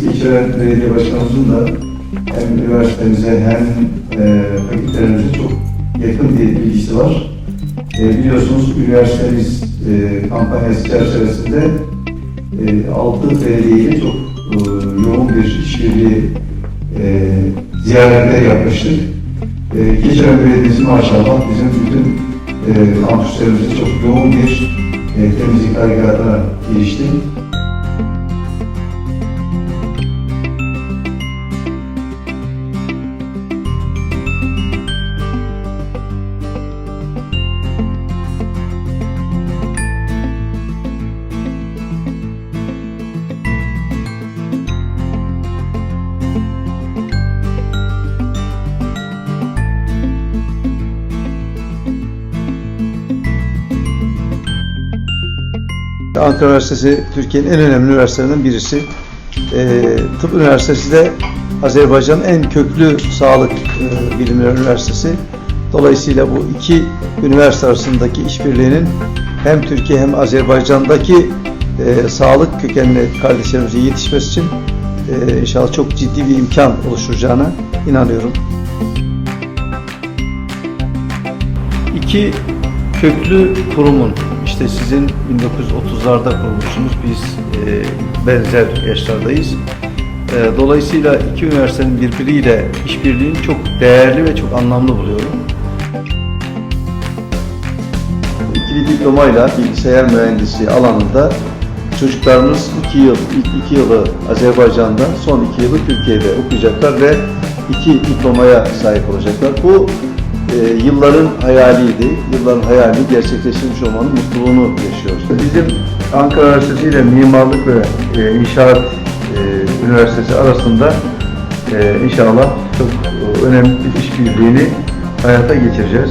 Keçiören Belediye Başkanımızın da hem üniversitemize hem e, fakültelerimize çok yakın bir ilgisi var. E, biliyorsunuz üniversitemiz e, kampanyası çerçevesinde e, 6 belediye ile çok e, yoğun bir işbirliği e, ziyaretler yapmıştık. E, Keçiören Belediyesi maşallah bizim bütün e, kampüslerimizde çok yoğun bir e, temizlik harekatına girişti. Ankara Üniversitesi Türkiye'nin en önemli üniversitelerinden birisi. Ee, Tıp Üniversitesi de Azerbaycan'ın en köklü sağlık e, bilimleri üniversitesi. Dolayısıyla bu iki üniversite arasındaki işbirliğinin hem Türkiye hem Azerbaycan'daki e, sağlık kökenli kardeşlerimize yetişmesi için e, inşallah çok ciddi bir imkan oluşturacağına inanıyorum. İki köklü kurumun işte sizin 1930'larda kurulmuşsunuz biz e, benzer yaşlardayız. E, dolayısıyla iki üniversitenin birbiriyle işbirliğini çok değerli ve çok anlamlı buluyorum. İkili diplomayla bilgisayar mühendisliği alanında çocuklarımız iki yıl, ilk iki yılı Azerbaycan'da, son iki yılı Türkiye'de okuyacaklar ve iki diplomaya sahip olacaklar. Bu e, yılların hayaliydi. Yılların hayali gerçekleştirmiş olmanın mutluluğunu yaşıyoruz. Bizim Ankara Üniversitesi ile Mimarlık ve e, İnşaat e, Üniversitesi arasında e, inşallah çok e, önemli bir işbirliğini hayata geçireceğiz.